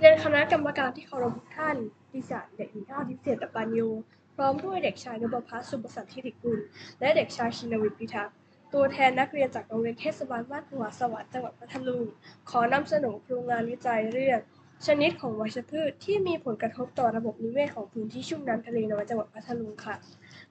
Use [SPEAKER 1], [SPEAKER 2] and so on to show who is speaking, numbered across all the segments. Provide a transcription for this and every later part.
[SPEAKER 1] เรียนคณะกรรมการที่เคารพทุกท่าน ดิฉันเด็กหญิงอาวทิเศษตปัญโยพร้อมด้วยเด็กชายนพพัฒน์สุประสันธิริกุล และเด็กชายชินวิทย์พิทักษ์ ตัวแทนนักเรียนจากโรงเรียนเทศบาลบ้านหัวสวรรค์จังหวัดพัทลุง ขอนำเสนอโครงงานวิจัยเรื่องชนิดของวัชพืชที่มีผลกระทบต่อระบบนิเวศของพื้นที่ชุ่มน้ำทะเลน้อยจังหวัดพัทลุงค่ะ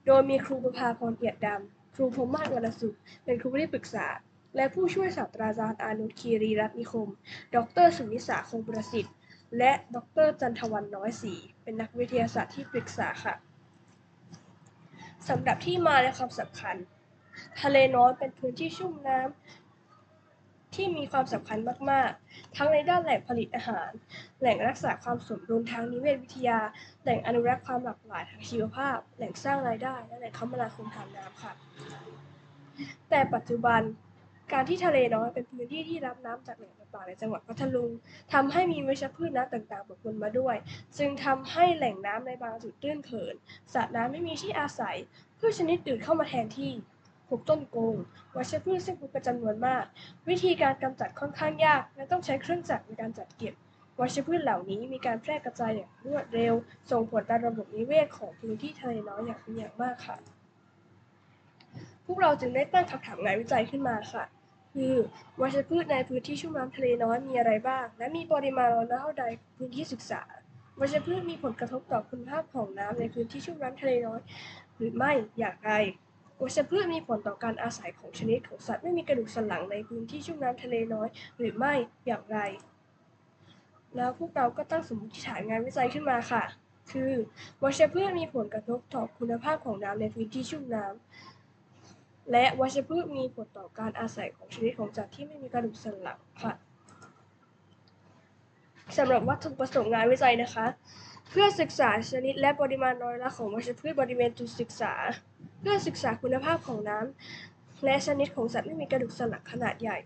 [SPEAKER 1] โดยมีครูประภาพรเอียดดำ ครูพรมมาศวรสุข เป็นครูที่ปรึกษา และผู้ช่วยศาสตราจารย์อานุคีรีรัตน์นิคม ดร สุนิสาคงประสิทธิ์ และดรจันทวันน้อยศรีเป็นนักวิทยาศาสตร์ที่ปรึกษาค่ะสำหรับที่มาและความสำคัญ ทะเลน้อยเป็นพื้นที่ชุ่มน้ำที่มีความสำคัญมาก ๆ ทั้งในด้านแหล่งผลิตอาหาร แหล่งรักษาความสมดุลทางนิเวศวิทยา แหล่งอนุรักษ์ความหลากหลายทางชีวภาพ แหล่งสร้างรายได้ และแหล่งคมนาคมทางน้ำค่ะ แต่ปัจจุบัน การที่ทะเลน้อยเป็นพื้นที่ที่รับน้ำจากแหล่งต่างๆในจังหวัดพัทลุงทำให้มีวัชพืชน้ำต่างๆปกคลุมมาด้วย จึงทำให้แหล่งน้ำในบางจุดตื้นเขินสระน้ำไม่มีที่อาศัยพืชชนิดอื่นเข้ามาแทนที่ปลูกต้นโกงวัชพืชซึ่งพบเป็นจำนวนมาก วิธีการกำจัดค่อนข้างยาก และต้องใช้เครื่องจักรในการจัดเก็บ วัชพืชเหล่านี้มีการแพร่กระจายอย่างรวดเร็ว ส่งผลต่อระบบนิเวศของพื้นที่ทะเลน้อยอย่างเป็นอย่างมากค่ะ พวกเราจึงได้ตั้งคำถามงานวิจัยขึ้นมาค่ะ คือวัชพืชในพื้นที่ชุ่มน้ำทะเลน้อยมีอะไรบ้าง และมีปริมาณน้อยเท่าใดพื้นที่ศึกษา วัชพืชมีผลกระทบต่อคุณภาพของน้ำในพื้นที่ชุ่มน้ำทะเลน้อย หรือไม่อย่างไรวัชพืชมีผลต่อการอาศัยของชนิดของสัตว์ไม่มีกระดูกสันหลังในพื้นที่ชุ่มน้ำทะเลน้อย หรือไม่อย่างไร แล้วพวกเราก็ตั้งสมมติฐานงานวิจัยขึ้นมาค่ะ คือวัชพืชมีผลกระทบต่อคุณภาพของน้ำในพื้นที่ชุ่มน้ำ และวัชพืชมีผลต่อการอาศัยของชนิดของสัตว์ที่ไม่มีกระดูกสันหลังค่ะสำหรับวัตถุประสงค์งานวิจัยนะคะ เพื่อศึกษาชนิดและปริมาณน้อยละของวัชพืชบริเวณจุดศึกษา เพื่อศึกษาคุณภาพของน้ำและชนิดของสัตว์ไม่มีกระดูกสันหลังขนาดใหญ่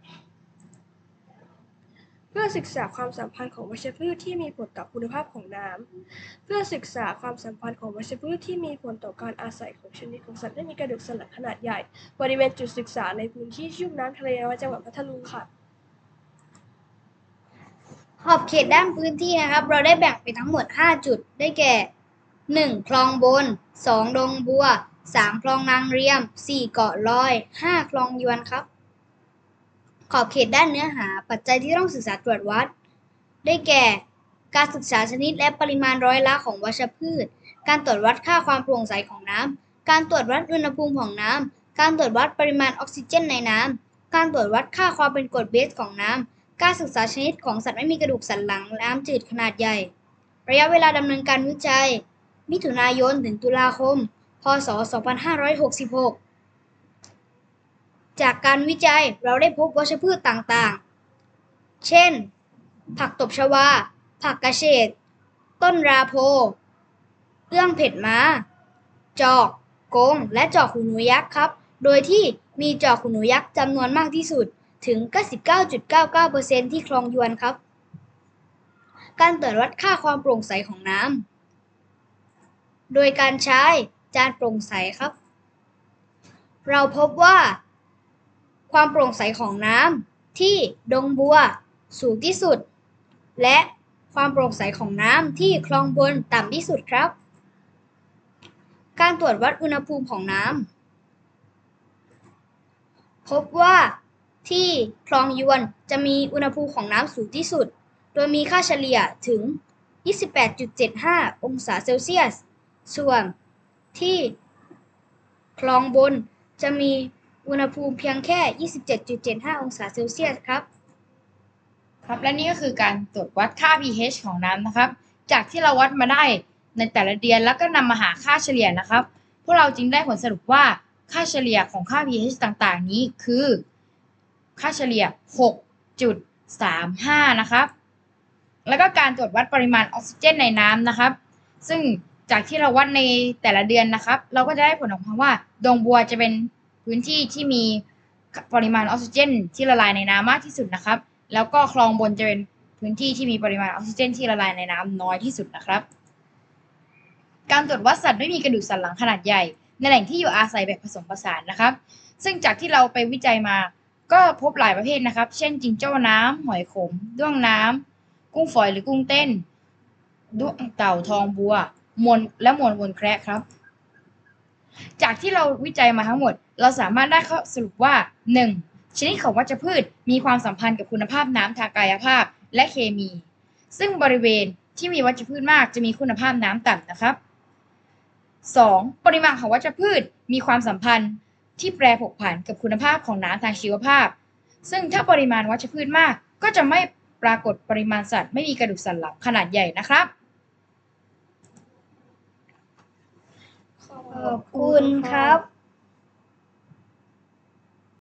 [SPEAKER 1] เพื่อศึกษาความสัมพันธ์ของวัชพืชที่มีผลต่อคุณภาพของน้ำ เพื่อศึกษาความสัมพันธ์ของวัชพืชที่มีผลต่อการอาศัยของชนิดของสัตว์ไม่มีกระดูกสันหลังขนาดใหญ่ บริเวณจุดศึกษาในพื้นที่ชุ่มน้ำทะเลในจังหวัดพัทลุงค่ะ
[SPEAKER 2] ขอบเขตด้านพื้นที่นะครับ เราได้แบ่งเป็นทั้งหมด 5 จุด ได้แก่ 1. คลองบน 2. ดงบัว 3. คลองนางเรียม 4. เกาะลอย 5. คลองยวนครับ ขอบเขตด้านเนื้อหา ปัจจัยที่ต้องศึกษาตรวจวัด ได้แก่ การศึกษาชนิดและปริมาณร้อยละของวัชพืช การตรวจวัดค่าความโปร่งใสของน้ำการตรวจวัดอุณหภูมิของน้ำการตรวจวัดปริมาณออกซิเจนในน้ำการตรวจวัดค่าความเป็นกรดเบสของน้ำการศึกษาชนิดของสัตว์ไม่มีกระดูกสันหลังน้ำจืดขนาดใหญ่ ระยะเวลาดำเนินการวิจัย มิถุนายนถึงตุลาคม พศ 2566 จากการวิจัยเราได้พบวัชพืชต่างๆ เช่น ผักตบชวา ผักกระเฉด ต้นราโพ เอื้องเผ็ดม้า จอก กง และจอกหูหนูยักษ์ครับ โดยที่มีจอกหูหนูยักษ์จำนวนมากที่สุดถึง 99.99%ที่คลองยวนครับ การตรวจวัดค่าความโปร่งใสของน้ำ โดยการใช้จานโปร่งใสครับ เราพบว่า ความโปร่งใสของน้ำที่ดงบัวสูงที่สุด และความโปร่งใสของน้ำที่คลองบนต่ำที่สุดครับ การตรวจวัดอุณหภูมิของน้ำพบว่าที่คลองยวนจะมีอุณหภูมิของน้ำสูงที่สุด โดยมีค่าเฉลี่ยถึง 28.75 องศาเซลเซียส ส่วนที่คลองบนจะมี อุณหภูมิเพียงแค่ 27.75 องศาเซลเซียสครับ
[SPEAKER 3] ครับ และนี่ก็คือการตรวจวัดค่า pH ของน้ำนะครับ จากที่เราวัดมาได้ในแต่ละเดือนแล้วก็นำมาหาค่าเฉลี่ยนะครับ พวกเราจึงได้ผลสรุปว่าค่าเฉลี่ยของค่า pH ต่างๆ นี้คือ ค่าเฉลี่ย 6.35 นะครับ แล้วก็การตรวจวัดปริมาณออกซิเจนในน้ำนะครับ ซึ่งจากที่เราวัดในแต่ละเดือนนะครับ เราก็จะได้ผลออกมาว่าดงบัวจะเป็น พื้นที่ที่มีปริมาณออกซิเจน ที่ละลายในน้ำมากที่สุดนะครับ แล้วก็คลองบนจะเป็นพื้นที่ที่มีปริมาณออกซิเจน ที่ละลายในน้ำน้อยที่สุดนะครับ การตรวจวัดสัตว์ไม่มีกระดูกสันหลังขนาดใหญ่ ในแหล่งที่อยู่อาศัยแบบผสมผสานนะครับ ซึ่งจากที่เราไปวิจัยมาก็พบหลายประเภทนะครับ เช่นจิงโจ้น้ำหอยขม ด้วงน้ำกุ้งฝอยหรือกุ้งเต้นด้วงเต่าทองบัวมนและมวลวนแคระครับ จากที่เราวิจัยมาทั้งหมด เราสามารถได้ข้อสรุปว่า 1. ชนิดของวัชพืชมีความสัมพันธ์กับคุณภาพน้ำทางกายภาพและเคมี ซึ่งบริเวณที่มีวัชพืชมากจะมีคุณภาพน้ำต่ำนะครับ 2. ปริมาณของวัชพืชมีความสัมพันธ์ที่แปรผกผันกับคุณภาพของน้ำทางชีวภาพ ซึ่งถ้าปริมาณวัชพืชมาก ก็จะไม่ปรากฏปริมาณสัตว์ไม่มีกระดูกสันหลังขนาดใหญ่นะครับ
[SPEAKER 2] ขอบคุณครับ